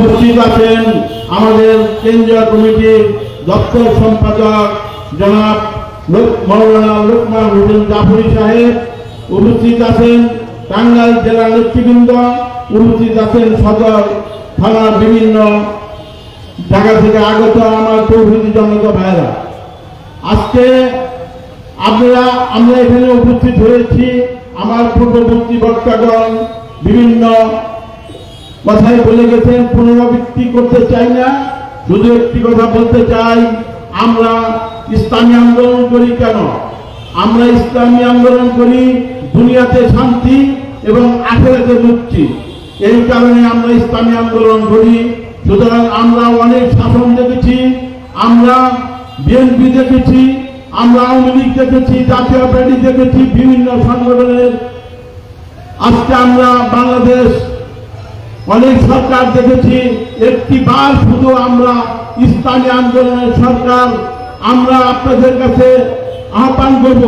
উপস্থিত আছেন আমাদের কেন্দ্রীয় কমিটির দপ্তর সম্পাদক জনাব মৌলানা লোকমান হোসেন জাফরি সাহেব উপস্থিত আছেন। টাঙ্গাইল জেলার নেতৃবৃন্দ উপস্থিত আছেন সদর থানার বিভিন্ন জায়গা থেকে আগত আমার তৌহিদি জনতা ভাইরা আজকে আপনারা, আমরা এখানে উপস্থিত হয়েছি। আমার পূর্ববর্তী বক্তাগণ, বিভিন্ন কথাই বলে গেছেন, পুনরাবৃত্তি করতে চাই না। শুধু একটি কথা বলতে চাই, আমরা ইসলামী আন্দোলন করি কেন? আমরা ইসলামী আন্দোলন করি দুনিয়াতে শান্তি এবং আখেরাতে মুক্তি। এই কারণে আমরা ইসলামী আন্দোলন করি। সুতরাং আমরা অনেক শাসন দেখেছি, আমরা বিএনপি দেখেছি, আমরা আওয়ামী লীগ দেখেছি, জাতীয় পার্টি দেখেছি, বিভিন্ন সংগঠনের। আজকে আমরা বাংলাদেশ অনেক সরকার দেখেছি একটি বার শুধু আমরা ইসলামী আন্দোলনের সরকার। আমরা আপনাদের কাছে আহ্বান করব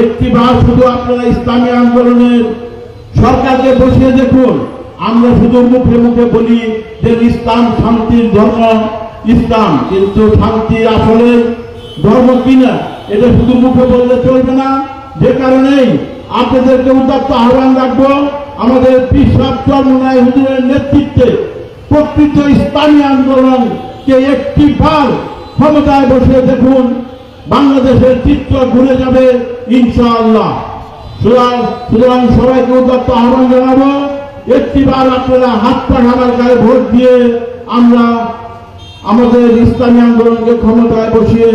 একটি বার শুধু আপনারা ইসলামী আন্দোলনের সরকারকে বসিয়ে দেখুন। আমরা শুধু মুখে মুখে বলি যে ইসলাম শান্তির ধর্ম, ইসলাম কিন্তু শান্তি আসলে ধর্ম কিনা এটা শুধু মুখে বললে চলবে না। যে কারণেই আপনাদেরকে উদাত্ত আহ্বান রাখব। আমাদের পিসাব চরমনায় হুজুরের নেতৃত্বে প্রকৃত ইসলামী আন্দোলনকে একটি বার ক্ষমতায় বসে দেখুন, বাংলাদেশের চিত্র ঘুরে যাবে ইনশাআল্লাহ। সুতরাং সুতরাং সবাইকে উদাত্ত আহ্বান জানাব, একটি বার আপনারা হাত পা ঢাকার গায়ে ভোট দিয়ে আমরা আমাদের ইসলামী আন্দোলনকে ক্ষমতায় বসিয়ে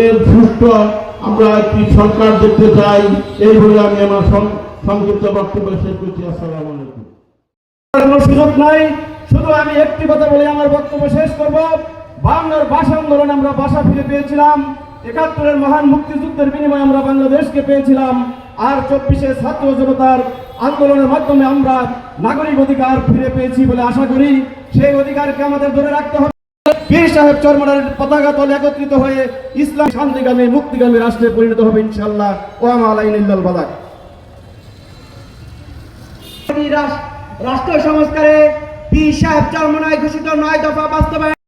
এর সুষ্ঠু আমরা একটি সরকার দেখতে চাই? এই বলে আমি আমার সংক্ষিপ্ত বক্তব্য শেষ করছি। আসসালামু আলাইকুম। কোনো সুযোগ নাই। শুধু আমি একটি কথা বলে আমার বক্তব্য শেষ করব। বাংলার ভাষা আন্দোলন আমরা ফিরে পেয়েছিলাম। একাত্তরের মহান মুক্তিযুদ্ধের বিনিময়ে আমরা বাংলাদেশকে পেয়েছিলাম। আর চব্বিশে ছাত্র জনতার আন্দোলনের মাধ্যমে আমরা নাগরিক অধিকার ফিরে পেয়েছি বলে আশা করি। সেই অধিকারকে আমাদের ধরে রাখতে হবে। পীর সাহেব চরমনার পতাকা তলে একত্রিত হয়ে ইসলাম শান্তিগামী, মুক্তিগামী রাষ্ট্রে পরিণত হবে ইনশাল্লাহ ওয়ামা আলাইনিল্লাল বাদাক রাষ্ট্র সংস্কারে পি সাহেব চরমনায় ঘোষিত নয় দফা বাস্তবায়ন।